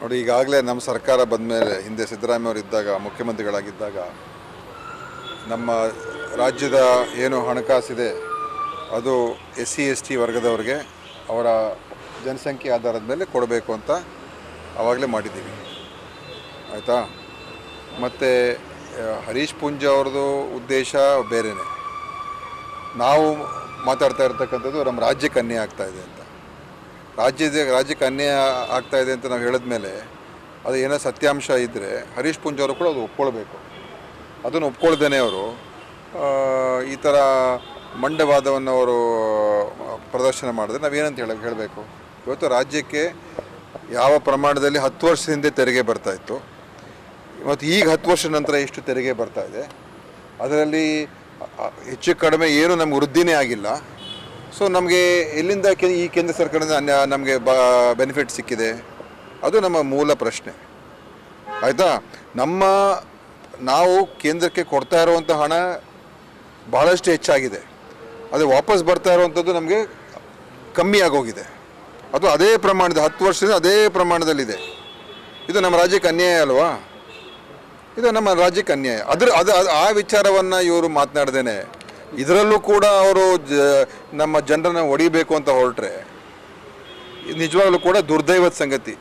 ನೋಡಿ, ಈಗಾಗಲೇ ನಮ್ಮ ಸರ್ಕಾರ ಬಂದ ಮೇಲೆ ಹಿಂದೆ ಸಿದ್ದರಾಮಯ್ಯ ಅವರು ಇದ್ದಾಗ, ಮುಖ್ಯಮಂತ್ರಿಗಳಾಗಿದ್ದಾಗ, ನಮ್ಮ ರಾಜ್ಯದ ಏನು ಹಣಕಾಸಿದೆ, ಅದು ಎಸ್ ಸಿ ಎಸ್ ಟಿ ವರ್ಗದವ್ರಿಗೆ ಅವರ ಜನಸಂಖ್ಯೆ ಆಧಾರದ ಮೇಲೆ ಕೊಡಬೇಕು ಅಂತ ಆವಾಗಲೇ ಮಾಡಿದ್ದೀವಿ. ಆಯಿತಾ? ಮತ್ತು ಹರೀಶ್ ಪುಂಜ ಅವ್ರದ್ದು ಉದ್ದೇಶ ಬೇರೆಯೇ ನಾವು ಮಾತಾಡ್ತಾ ಇರ್ತಕ್ಕಂಥದ್ದು ನಮ್ಮ ರಾಜ್ಯಕ್ಕೆ ಅನ್ಯಾಯ ಆಗ್ತಾ ಅಂತ. ರಾಜ್ಯದ ರಾಜ್ಯಕ್ಕೆ ಅನ್ಯಾಯ ಆಗ್ತಾ ಇದೆ ಅಂತ ನಾವು ಹೇಳಿದ ಮೇಲೆ ಅದು ಏನೋ ಸತ್ಯಾಂಶ ಇದ್ದರೆ ಹರೀಶ್ ಪುಂಜ್ ಕೂಡ ಅದು ಒಪ್ಕೊಳ್ಬೇಕು. ಅದನ್ನು ಒಪ್ಕೊಳ್ದೇನೆ ಅವರು. ಈ ಥರ ಮಂಡವಾದವನ್ನು ಅವರು ಪ್ರದರ್ಶನ ಮಾಡಿದ್ರೆ ನಾವೇನಂತ ಹೇಳ, ಹೇಳಬೇಕು? ಇವತ್ತು ರಾಜ್ಯಕ್ಕೆ ಯಾವ ಪ್ರಮಾಣದಲ್ಲಿ ಹತ್ತು ವರ್ಷದ ಹಿಂದೆ ತೆರಿಗೆ ಬರ್ತಾ ಇತ್ತು. ಮತ್ತು ಈಗ ಹತ್ತು ವರ್ಷ ನಂತರ ಎಷ್ಟು ತೆರಿಗೆ ಬರ್ತಾ ಇದೆ. ಅದರಲ್ಲಿ ಹೆಚ್ಚು ಕಡಿಮೆ ಏನು ನಮ್ಗೆ ವೃದ್ಧಿನೇ ಆಗಿಲ್ಲ. ಸೊ ನಮಗೆ ಎಲ್ಲಿಂದ ಈ ಕೇಂದ್ರ ಸರ್ಕಾರದಿಂದ ನಮಗೆ ಬ ಬೆನಿಫಿಟ್ ಸಿಕ್ಕಿದೆ. ಅದು ನಮ್ಮ ಮೂಲ ಪ್ರಶ್ನೆ. ಆಯಿತಾ? ನಮ್ಮ, ನಾವು ಕೇಂದ್ರಕ್ಕೆ ಕೊಡ್ತಾ ಇರುವಂಥ ಹಣ ಬಹಳಷ್ಟು ಹೆಚ್ಚಾಗಿದೆ. ಅದು ವಾಪಸ್ ಬರ್ತಾ ಇರುವಂಥದ್ದು ನಮಗೆ ಕಮ್ಮಿ ಆಗೋಗಿದೆ. ಅದು ಅದೇ ಪ್ರಮಾಣದ, ಹತ್ತು ವರ್ಷದಿಂದ ಅದೇ ಪ್ರಮಾಣದಲ್ಲಿದೆ. ಇದು ನಮ್ಮ ರಾಜ್ಯಕ್ಕೆ ಅನ್ಯಾಯ ಅಲ್ವಾ? ಇದು ನಮ್ಮ ರಾಜ್ಯಕ್ಕೆ ಅನ್ಯಾಯ. ಅದ್ರ ಅದು ಅದು- ಆ ವಿಚಾರವನ್ನು ಇವರು ಮಾತನಾಡ್ದೇನೆ. ಇದರಲ್ಲೂ ಕೂಡ ಅವರು ನಮ್ಮ ಜನರನ್ನು ಹೊಡಿಬೇಕು ಅಂತ ಹೊರಟ್ರೆ ನಿಜವಾಗ್ಲೂ ಕೂಡ ದುರ್ದೈವದ ಸಂಗತಿ.